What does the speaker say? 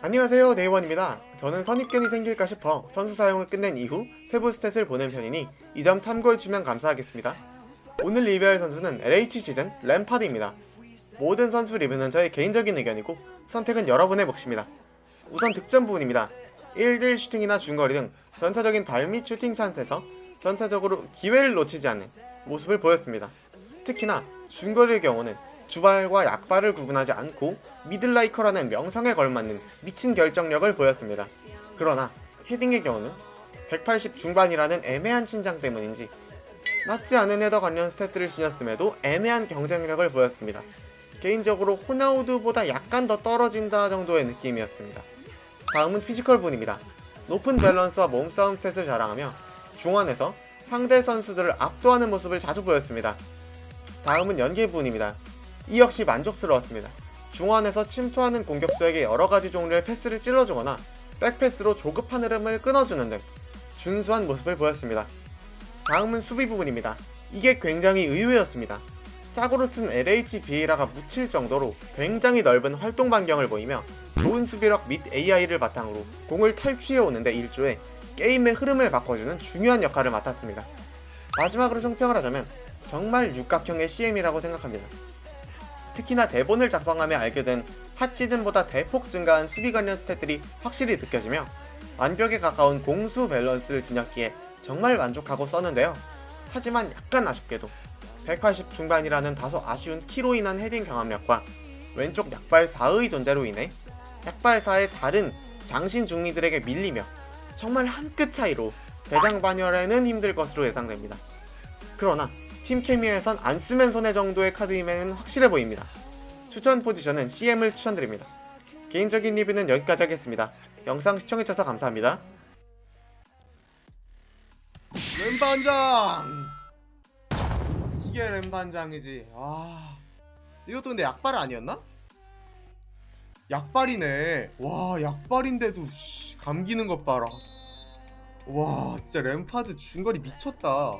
안녕하세요 네이원입니다. 저는 선입견이 생길까 싶어 선수 사용을 끝낸 이후 세부 스탯을 보는 편이니 이 점 참고해주면 감사하겠습니다. 오늘 리뷰할 선수는 LH 시즌 램파드입니다. 모든 선수 리뷰는 저의 개인적인 의견이고 선택은 여러분의 몫입니다. 우선 득점 부분입니다. 1대1 슈팅이나 중거리 등 전체적인 발밑 슈팅 찬스에서 전체적으로 기회를 놓치지 않는 모습을 보였습니다. 특히나 중거리의 경우는 주발과 약발을 구분하지 않고 미들라이커라는 명성에 걸맞는 미친 결정력을 보였습니다. 그러나 헤딩의 경우는 180 중반이라는 애매한 신장 때문인지 낮지 않은 헤더 관련 스탯들을 지녔음에도 애매한 경쟁력을 보였습니다. 개인적으로 호나우두보다 약간 더 떨어진다 정도의 느낌이었습니다. 다음은 피지컬 분입니다. 높은 밸런스와 몸싸움 스탯을 자랑하며 중원에서 상대 선수들을 압도하는 모습을 자주 보였습니다. 다음은 연계 부분입니다. 이 역시 만족스러웠습니다. 중원에서 침투하는 공격수에게 여러가지 종류의 패스를 찔러주거나 백패스로 조급한 흐름을 끊어주는 등 준수한 모습을 보였습니다. 다음은 수비 부분입니다. 이게 굉장히 의외였습니다. 짝으로 쓴 LH 비에라가 묻힐 정도로 굉장히 넓은 활동 반경을 보이며 좋은 수비력 및 AI를 바탕으로 공을 탈취해 오는데 일조해 게임의 흐름을 바꿔주는 중요한 역할을 맡았습니다. 마지막으로 총평을 하자면 정말 육각형의 CM이라고 생각합니다. 특히나 대본을 작성하며 알게 된 핫 시즌보다 대폭 증가한 수비 관련 스탯들이 확실히 느껴지며 완벽에 가까운 공수 밸런스를 지녔기에 정말 만족하고 썼는데요. 하지만 약간 아쉽게도 180 중반이라는 다소 아쉬운 키로 인한 헤딩 경합력과 왼쪽 약발 4의 존재로 인해 약발 4의 다른 장신 중리들에게 밀리며 정말 한 끗 차이로 대장 반열에는 힘들 것으로 예상됩니다. 그러나 팀 케미에선 안 쓰면 손해 정도의 카드임에는 확실해 보입니다. 추천 포지션은 CM을 추천드립니다. 개인적인 리뷰는 여기까지 하겠습니다. 영상 시청해주셔서 감사합니다. 램반장! 이게 램반장이지. 아, 이것도 근데 약발 아니었나? 약발이네. 와, 약발인데도 씨, 감기는 것 봐라. 와, 진짜 램파드 중거리 미쳤다.